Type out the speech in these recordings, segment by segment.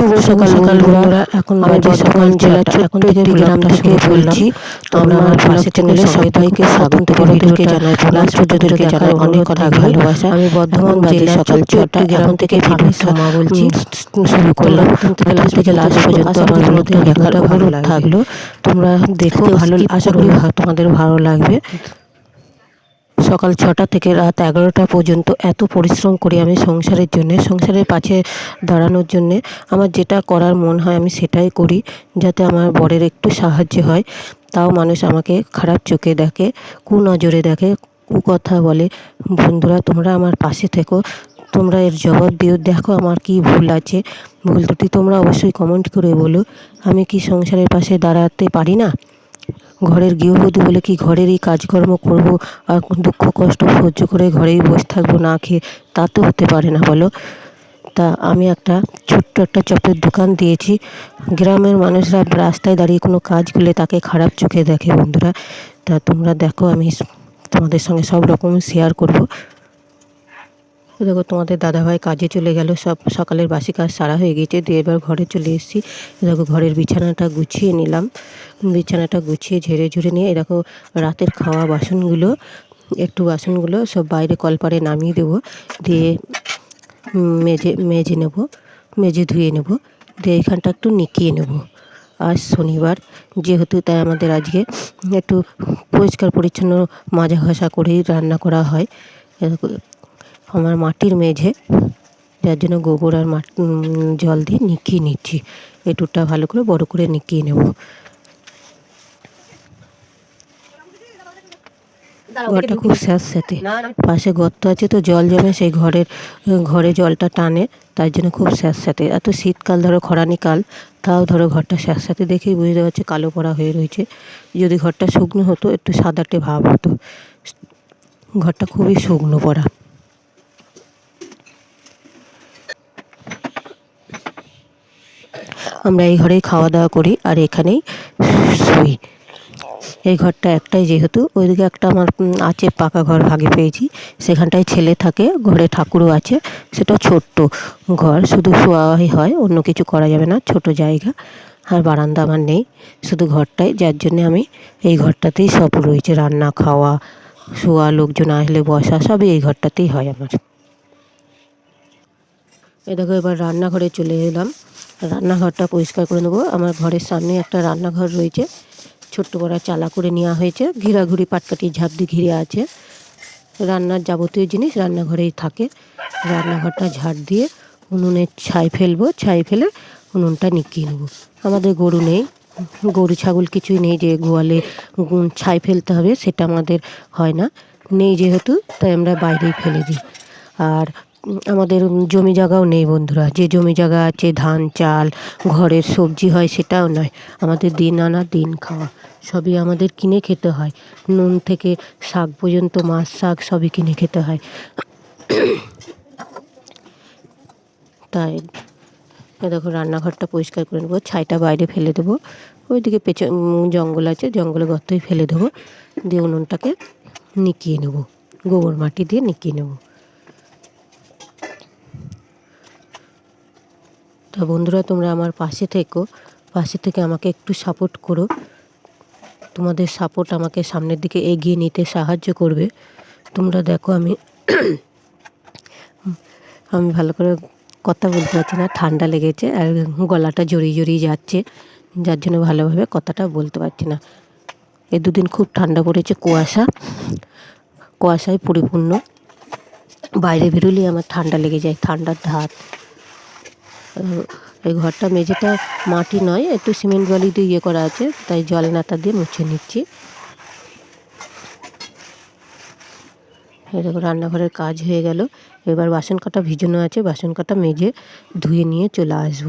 শুভ সকাল সকাল বন্ধুরা। এখন বাজে সকাল জেলা এখন থেকে গ্রাম থেকে বলছি তোমরা আমার পাশে চ্যানেলে সবাইকে স্বাগত বন্ধুদেরকে জানাই লাস্ট পর্যন্তকে জানাই অনেক অনেক ভালোবাসা। আমি বর্ধমান জেলা সকাল ছটা গ্রাম থেকে ভিডিও সমা বলছি শুরু করলাম। থেকে লাস্ট থেকে লাস্ট পর্যন্ত আমার বন্ধুদের ভিডিওটা ভালো থাকল তোমরা দেখো ভালো আশা করি তোমাদের ভালো লাগবে। সকাল ছটা থেকে রাত এগারোটা পর্যন্ত এত পরিশ্রম করি আমি সংসারের জন্যে, সংসারের পাশে দাঁড়ানোর জন্যে। আমার যেটা করার মন হয় আমি সেটাই করি, যাতে আমার বরের একটু সাহায্য হয়। তাও মানুষ আমাকে খারাপ চোখে দেখে, কুনজরে দেখে, কুকথা বলে, বন্ধুরা, তোমরা আমার পাশে থেকো, তোমরা এর জবাব দিও, দেখো আমার কি ভুল আছে। ভুল ত্রুটি তোমরা অবশ্যই কমেন্ট করে বলো, আমি কি সংসারের পাশে দাঁড়াতে পারি না? ঘরের গৃহবধূ বলে কি ঘরেরই কাজকর্ম করব আর দুঃখ কষ্ট সহ্য করে ঘরেই বসে থাকব না খেয়ে, তা তো হতে পারে না, বলো। তা আমি একটা ছোট্ট একটা চপের দোকান দিয়েছি। গ্রামের মানুষরা রাস্তায় দাঁড়িয়ে কোনো কাজ করলে তাকে খারাপ চোখে দেখে, বন্ধুরা। তা তোমরা দেখো, আমি তোমাদের সঙ্গে সব রকম শেয়ার করব। দেখো তোমাদের দাদাভাই কাজে চলে গেল। সব সকালের বাসি কাজ সারা হয়ে গেছে দিয়ে এবার ঘরে চলে এসেছি। দেখো, ঘরের বিছানাটা গুছিয়ে নিলাম। বিছানাটা গুছিয়ে ঝেড়ে ঝুড়ে নিয়ে এরকম রাতের খাওয়া বাসনগুলো, একটু বাসনগুলো সব বাইরে কলপারে নামিয়ে দেবো। দিয়ে মেজে মেজে নেব, মেজে ধুয়ে নেব। দিয়ে এখানটা একটু নিকিয়ে নেব। আজ শনিবার, যেহেতু তাই আমাদের আজকে একটু পরিষ্কার পরিচ্ছন্ন মাজা ঘষা করেই রান্না করা হয়। আমার মাটির মেঝে। যার জন্য গোবর আর মাটি জল দিয়ে নিকিয়ে নিচ্ছি। এটুকটা ভালো করে বড় করে নিকিয়ে নেব। ঘরটা খুব স্যাঁতস্যাঁতে। পাশে গর্ত আছে তো জল জমে সেই ঘরের ঘরে জলটা টানে তার জন্য খুব স্যাঁতস্যাঁতে। এত শীতকাল ধরো খরানি কাল তাও ধরো ঘরটা স্যাঁতস্যাঁতে দেখেই বুঝতে পারছে কালো পড়া হয়ে রয়েছে। যদি ঘরটা শুকনো হতো একটু সাদাটে ভাব হতো। ঘরটা খুবই শুকনো পড়া। আমরা এই ঘরেই খাওয়া দাওয়া করি আর এখানেই শুই। এই ঘরটা একটাই যেহেতু, ওইদিকে একটা আমার আছে পাকা ঘর ভাগে পেয়েছি। সেখানটায় ছেলে থাকে, ঘরে ঠাকুরও আছে, সেটা ছোট্ট ঘর, শুধু শোয়াই হয়, অন্য কিছু করা যাবে না, ছোট জায়গা, আর বারান্দা আমার নেই, শুধু ঘরটাই, যার জন্যে আমি এই ঘরটাতেই সব রয়েছে, রান্না, খাওয়া, শোয়া, লোকজন আসলে বসা, সবই এই ঘরটাতেই হয় আমার। এ দেখো, এবার রান্নাঘরে চলে এলাম। রান্নাঘরটা পরিষ্কার করে নেব। আমার ঘরের সামনে একটা রান্নাঘর রয়েছে। ছোট্ট বড় চালা করে নেওয়া হয়েছে। ঘিরাঘুরি পাটকাটি ঝাঁপ দিয়ে ঘিরে আছে। রান্নার যাবতীয় জিনিস রান্নাঘরেই থাকে। রান্নাঘরটা ঝাড় দিয়ে উনুনে ছাই ফেলব। ছাই ফেলে উনুনটা নিকিয়ে নেব। আমাদের গরু নেই। গরু, ছাগল কিছুই নেই যে গোয়ালে ছাই ফেলতে হবে, সেটা আমাদের হয় না। নেই যেহেতু, তাই আমরা বাইরেই ফেলে দিই। আর আমাদের জমি জায়গাও নেই বন্ধুরা। যে জমি জায়গা আছে, ধান, চাল, ঘরের সবজি হয় সেটাও নয়। আমাদের দিন আনা দিন খাওয়া, সবই আমাদের কিনে খেতে হয়। নুন থেকে শাক পর্যন্ত, মাছ, শাক সবই কিনে খেতে হয়। তাই দেখো রান্নাঘরটা পরিষ্কার করে নেব, ছাইটা বাইরে ফেলে দেবো। ওইদিকে পেছন জঙ্গল আছে জঙ্গলে গর্তই ফেলে দেবো। দিয়ে উনুনটাকে নিকিয়ে নেব, গোবর মাটি দিয়ে নিকিয়ে নেব। তা বন্ধুরা, তোমরা আমার পাশে থেকো। পাশে থেকে আমাকে একটু সাপোর্ট করো। তোমাদের সাপোর্ট আমাকে সামনের দিকে এগিয়ে নিতে সাহায্য করবে। তোমরা দেখো, আমি আমি ভালো করে কথা বলতে পারছি না। ঠান্ডা লেগেছে আর গলাটা জড়িয়ে জড়িয়ে যাচ্ছে। যার জন্য ভালোভাবে কথাটা বলতে পারছি না। এ দুদিন খুব ঠান্ডা পড়েছে কুয়াশা। কুয়াশায় পরিপূর্ণ। বাইরে বেরোলেই আমার ঠান্ডা লেগে যায়, ঠান্ডার ধাত এই ঘরটা মেঝেটা মাটি নয়, একটু সিমেন্ট বালি দিয়ে ইয়ে করা আছে, তাই জল নাতা দিয়ে মুছে নিচ্ছি। এরকম রান্নাঘরের কাজ হয়ে গেল। এবার বাসন কাটা ভিজানো আছে, বাসন কাটা মেজে ধুয়ে নিয়ে চলে আসব।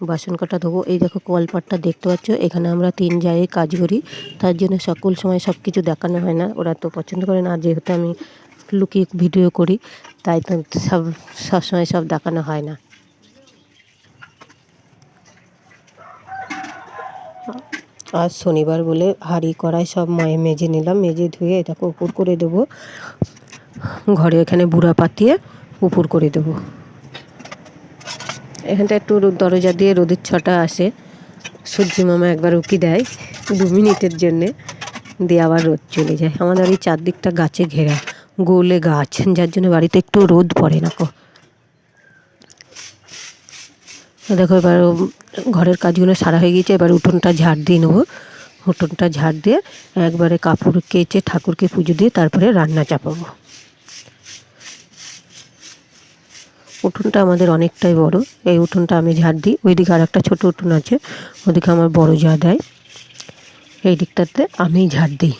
বাসন কাটা ধোবো। এই দেখো, কলপাটটা দেখতে পাচ্ছ? এখানে আমরা তিন জায়গায় কাজ করি। তার জন্য সকল সময় সব কিছু দেখানো হয় না। ওরা তো পছন্দ করে না, যেহেতু আমি লুকিয়ে ভিডিও করি, তাই তো সব, সবসময় সব দেখানো হয় না। আর শনিবার বলে হাঁড়ি কড়াই সব মায়ে মেজে নিলাম, মেজে ধুয়ে এটাকে উপর করে দেবো। ঘরে এখানে বুড়া পাতিয়ে উপর করে দেবো। এখানটা একটু দরজা দিয়ে রোদের ছটা আসে। সূর্যি মামা একবার উকি দেয় দু মিনিটের জন্যে, দিয়ে আবার রোদ চলে যায়। আমাদের এই চারদিকটা গাছে ঘেরা। গোলে গাছ, যার জন্য বাড়িতে একটু রোদ পড়ে না দেখো এবার ঘরের কাজগুলো সারা হয়ে গিয়েছে, এবার উঠোনটা ঝাড় দিয়ে নেব। উঠোনটা ঝাড় দিয়ে একবারে কাপড় কেচে ঠাকুরকে পুজো দিয়ে তারপরে রান্না চাপাবো। উঠোনটা আমাদের অনেকটাই বড়, এই উঠোনটা আমি ঝাড় দিই। ওইদিকে আর একটা ছোটো উঠোন আছে, ওদিকে আমার বড় যা দেয় এই দিকটাতে আমি ঝাড় দিই।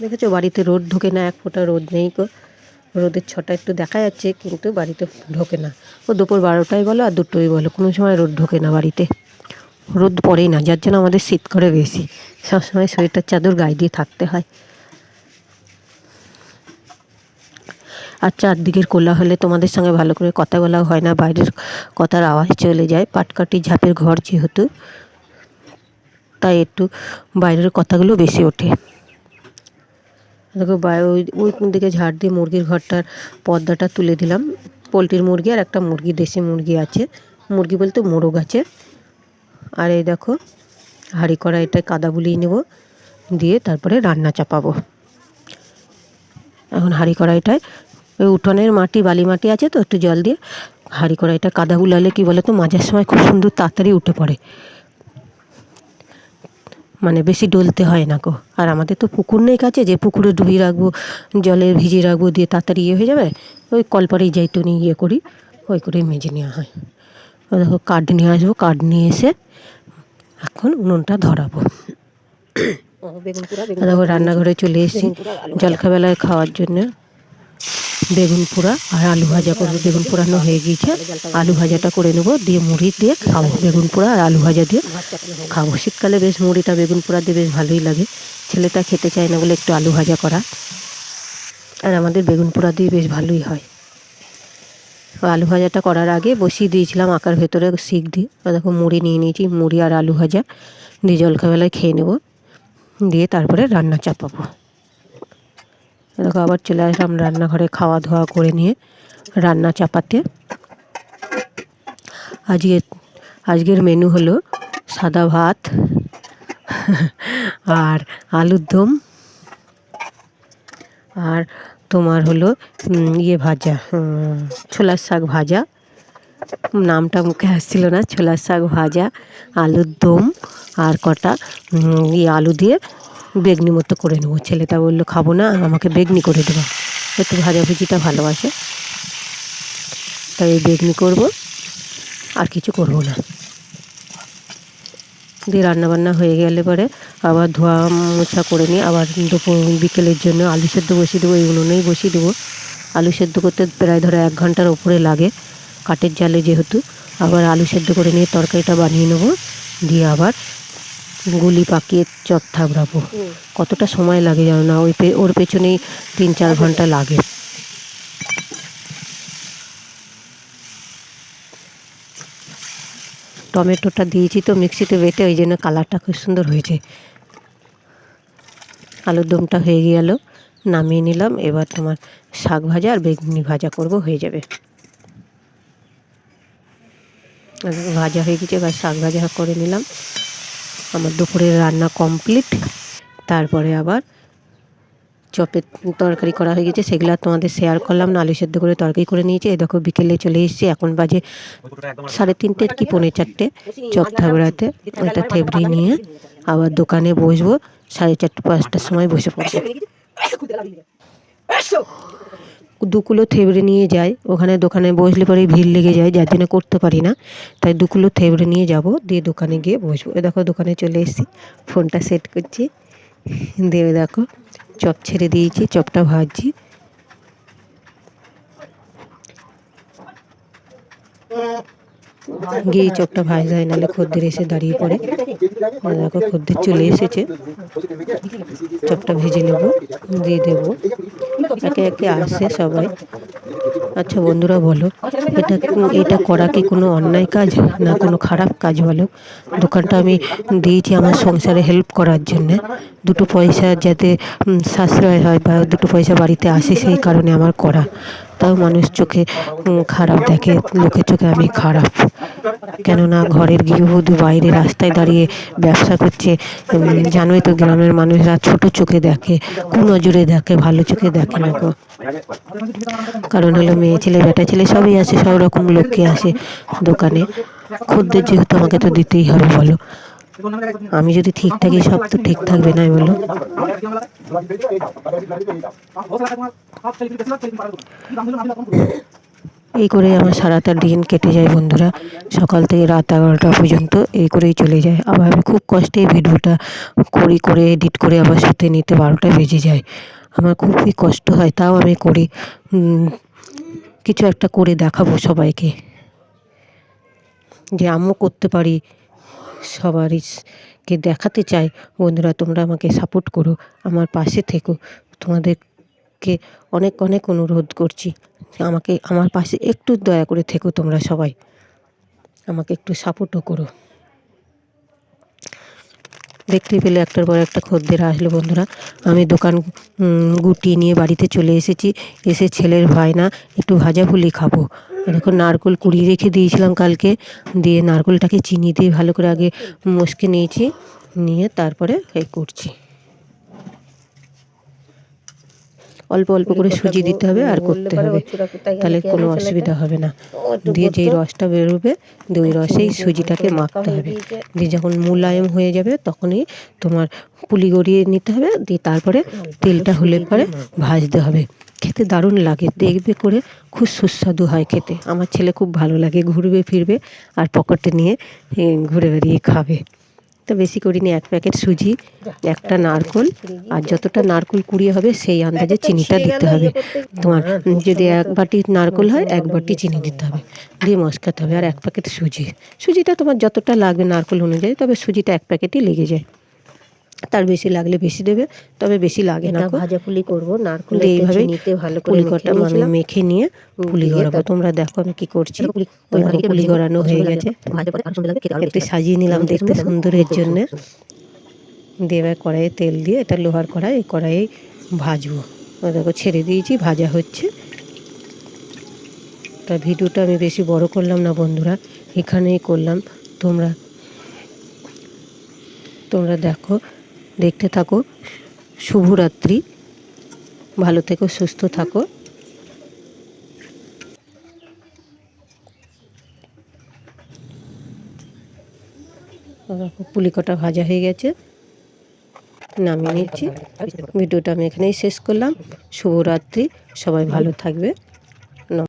দেখেছ? বাড়িতে রোদ ঢোকে না, এক ফোঁটা রোদ নেই গো। রোদের ছটা একটু দেখা যাচ্ছে, কিন্তু বাড়িতে ঢোকে না। ও দুপুর বারোটায় বলো আর দুটোই বলো, কোনো সময় রোদ ঢোকে না বাড়িতে। রোদ পড়েই না, যার জন্য আমাদের শীত করে বেশি। সবসময় সোয়েটার চাদর গায়ে দিয়ে থাকতে হয়। আর চারদিকের কোলা হলে তোমাদের সঙ্গে ভালো করে কথা বলা হয় না, বাইরের কথার আওয়াজ চলে যায়। পাটকাটি ঝাপের ঘর যেহেতু, তাই একটু বাইরের কথাগুলো বেশি ওঠে। দেখো ওই ওই দিকে ঝাড় দিয়ে মুরগির ঘরটার পর্দাটা তুলে দিলাম। পোলট্রির মুরগি আর একটা মুরগি, দেশি মুরগি আছে। মুরগি বলতে মোরগ আছে। আর এই দেখো, হাঁড়ি কড়াইটায় কাদা বুলিয়ে নেব। দিয়ে তারপরে রান্না চাপাবো। এখন হাঁড়ি কড়াইটায় ওই উঠোনের মাটি, বালি মাটি আছে তো, একটু জল দিয়ে হাঁড়ি কড়াইটা কাদা বুলালে কি বলে তো মাঝার সময় খুব সুন্দর তাড়াতাড়ি উঠে পড়ে। মানে বেশি ডলতে হয় না গো। আর আমাদের তো পুকুর নেই কাছে যে পুকুরে ডুবিয়ে রাখব জলে ভিজিয়ে রাখব দিয়ে তাড়াতাড়ি ইয়ে হয়ে যাবে ওই কলপারেই যাই তো নিয়ে ইয়ে করি ওই করেই মেজে নেওয়া হয়। ও দেখো কাঠ নিয়ে আসব কাঠ নিয়ে এসে এখন উনুনটা ধরাবো। দেখো রান্নাঘরে চলে এসেছি জলখাবেলায় খাওয়ার জন্য। বেগুন পোড়া আর আলু ভাজা করব। বেগুন পোড়ানো হয়ে গিয়েছে। আলু ভাজাটা করে নেব, দিয়ে মুড়ি দিয়ে খাব। বেগুন পোড়া আর আলু ভাজা দিয়ে খাব। শীতকালে বেশ মুড়িটা বেগুন পোড়া দিয়ে বেশ ভালোই লাগে। ছেলেটা খেতে চায় না বলে একটু আলু ভাজা করা। আর আমাদের বেগুন পোড়া দিয়ে বেশ ভালোই হয়। আলু ভাজাটা করার আগে বসিয়ে দিয়েছিলাম আকার ভেতরে শিক দিয়ে। দেখো মুড়ি নিয়ে নিয়েছি, মুড়ি আর আলু ভাজা। দিয়ে জলখাবেলায় খেয়ে নেব। দিয়ে তারপরে রান্না চাপাবো। দেখো আবার চলে আসলাম রান্নাঘরে খাওয়া দাওয়া করে নিয়ে রান্না চাপাতে। আজকে, আজকের মেনু হলো সাদা ভাত আর আলুর দম আর তোমার হলো ইয়ে ভাজা ছোলার শাক ভাজা। নামটা মুখে আসছিল না, ছোলার শাক ভাজা, আলুর দম আর কটা ইয়ে আলু দিয়ে বেগনি মতো করে নেব। ছেলেটা বলল, খাব না, আমাকে বেগনি করে দেবো। একটু ভাজাভুজিটা ভালোবাসে। তাই বেগনি করব, আর কিছু করব না। দিয়ে রান্নাবান্না হয়ে গেলে পরে আবার ধোয়া মোছা করে নিয়ে আবার দুপুর বিকেলের জন্য আলু সেদ্ধ বসিয়ে দেবো এই উনুনেই বসিয়ে দেবো। আলু সেদ্ধ করতে প্রায় ধরো এক ঘণ্টার ওপরে লাগে, কাঠের জালে যেহেতু। আবার আলু সেদ্ধ করে নিয়ে তরকারিটা বানিয়ে নেব, দিয়ে আবার গুলি পাকিয়ে চপ থাবড়াবো। কতটা সময় লাগে জানো না? ওই ওর পেছনেই তিন চার ঘণ্টা লাগে। টমেটোটা দিয়েছি তো মিক্সিতে বেটে ওই জন্য কালারটা খুব সুন্দর হয়েছে। আলুর দমটা হয়ে গেল নামিয়ে নিলাম। এবার তোমার শাক ভাজা আর বেগুনি ভাজা করব হয়ে যাবে। ভাজা হয়ে গেছে এবার শাক ভাজা করে নিলাম। আমার দুপুরের রান্না কমপ্লিট তারপরে আবার চপের তরকারি করা হয়ে গেছে সেগুলো তোমাদের শেয়ার করলাম না আলু সেদ্ধ করে তরকারি করে নিয়েছি এই দেখো বিকেলে চলে এসেছি এখন বাজে সাড়ে তিনটে কি পৌনে চারটে চপ থাবড়াতে একটা থেবড়ি নিয়ে আবার দোকানে বসবো সাড়ে চারটে পাঁচটার সময় বসে পড়ব দু কিলো থেবড়ে নিয়ে যাই। ওখানে দোকানে বসলে পরে ভিড় লেগে যায়, যার জন্য করতে পারি না। তাই দুকুলো থেবড়ে নিয়ে যাব, দিয়ে দোকানে গিয়ে বসবো। দেখো, দোকানে চলে এসেছি। ফোনটা সেট করছি। দিয়ে দেখো, চপ ছেড়ে দিয়েছি, চপটা ভাজছি। গিয়ে চপটা ভাজতে হয় নাহলে খদ্দের এসে দাঁড়িয়ে পড়ে। দেখো, খদ্দের চলে এসেছে। চপটা ভেজে নেব, দিয়ে দেবো। একে একে আসে সবাই। আচ্ছা বন্ধুরা, বলো, এটা এটা করা কি কোনো অন্যায় কাজ না কোনো খারাপ কাজ বলো? দোকানটা আমি দিয়েছি আমার সংসারে হেল্প করার জন্যে। দুটো পয়সা যাতে সাশ্রয় হয় বা দুটো পয়সা বাড়িতে আসে সেই কারণে আমার করা। তাও মানুষ চোখে খারাপ দেখে, লোকের চোখে আমি খারাপ। কেননা ঘরের গৃহবধূ বাইরে রাস্তায় দাঁড়িয়ে ব্যবসা করছে জানোই তো গ্রামের মানুষরা ছোট চোখে দেখে কোন নজরে দেখে, ভালো চোখে দেখে না গো। কারণ হলো মেয়ে ছেলে, বেটা ছেলে সবই আসে, সব রকম লোককে আসে দোকানে। খদ্দের যেহেতু আমাকে তো দিতেই হবে, বলো। আমি যদি ঠিক থাকি, সব তো ঠিক থাকবে না, বলো। এই করে আমার সারাটা দিন কেটে যায়, বন্ধুরা। সকাল থেকে রাত এগারোটা পর্যন্ত এই করেই চলে যায়। আবার আমি খুব কষ্টে ভিডিওটা করি, করে, এডিট করে আবার শুতে নিতে বারোটা বেজে যায়। আমার খুবই কষ্ট হয়, তাও আমি করি। কিছু একটা করে দেখাবো সবাইকে। যে আমিও করতে পারি। সবারই কে দেখাতে চাই বন্ধুরা তোমরা আমাকে সাপোর্ট করো, আমার পাশে থেকো। তোমাদেরকে অনেক অনেক অনুরোধ করছি, আমাকে, আমার পাশে একটু দয়া করে থেকো তোমরা সবাই। আমাকে একটু সাপোর্টও করো। দেখতে পেলে একটার পর একটা খদ্দের আসলো, বন্ধুরা। আমি দোকান গুটিয়ে নিয়ে বাড়িতে চলে এসেছি। এসে ছেলের ভাই না একটু ভাজা ফুলি খাব। দেখো নারকোল কুড়িয়ে রেখে দিয়েছিলাম কালকে। দিয়ে নারকোলটাকে চিনি দিয়ে ভালো করে আগে মশকে নিয়েছি, নিয়ে তারপরে এই করছি। অল্প অল্প করে সুজি দিতে হবে আর করতে হবে। তাহলে কোনো অসুবিধা হবে না। দিয়ে যেই রসটা বেরোবে ওই রসেই সুজিটাকে মাখতে হবে। দিয়ে যখন মুলায়ম হয়ে যাবে তখনই তোমার পুলি গড়িয়ে নিতে হবে। দিয়ে তারপরে তেলটা হলে পরে ভাজতে হবে। খেতে দারুণ লাগে দেখবে করে খুব সুস্বাদু হয় খেতে। আমার ছেলে খুব ভালো লাগে ঘুরবে ফিরবে আর পকেটে নিয়ে ঘুরে বেরিয়ে খাবে। তো বেশি করিনি এক প্যাকেট সুজি একটা নারকোল আর যতটা নারকোল কুড়িয়ে হবে সেই আন্দাজে চিনিটা দিতে হবে। তোমার যদি এক বাটি নারকোল হয় এক বাটি চিনি দিতে হবে। দিয়ে মশকাতে হবে আর এক প্যাকেট সুজি। সুজিটা তোমার যতটা লাগবে নারকোল অনুযায়ী তবে সুজিটা এক প্যাকেটই লেগে যায়। তার বেশি লাগলে বেশি দেবে তবে বেশি লাগে না ভাজা পুলি করব নারকেল এইভাবে নিতে ভালো পুলি কটা আমি মেখে নিয়ে পুলি গড়াবো তোমরা দেখো আমি কি করছি। পুলি গড়ানো হয়ে গেছে। একটু সাজিয়ে নিলাম দেখতে সুন্দরের জন্যে। দিয়ে এবার কড়াইয়ে তেল দিয়ে এটা লোহার কড়াই এই কড়াইয়ে ভাজবো। দেখো ছেড়ে দিয়েছি ভাজা হচ্ছে। তা ভিডিওটা আমি বেশি বড় করলাম না বন্ধুরা এখানেই করলাম। তোমরা তোমরা দেখো দেখতে থাকো। শুভরাত্রি। ভালো থেকো, সুস্থ থাকো। দেখো পুলি কটা ভাজা হয়ে গেছে। নামিয়ে নিচ্ছি। ভিডিওটা আমি এখানেই শেষ করলাম। শুভরাত্রি। সবাই ভালো থাকবে।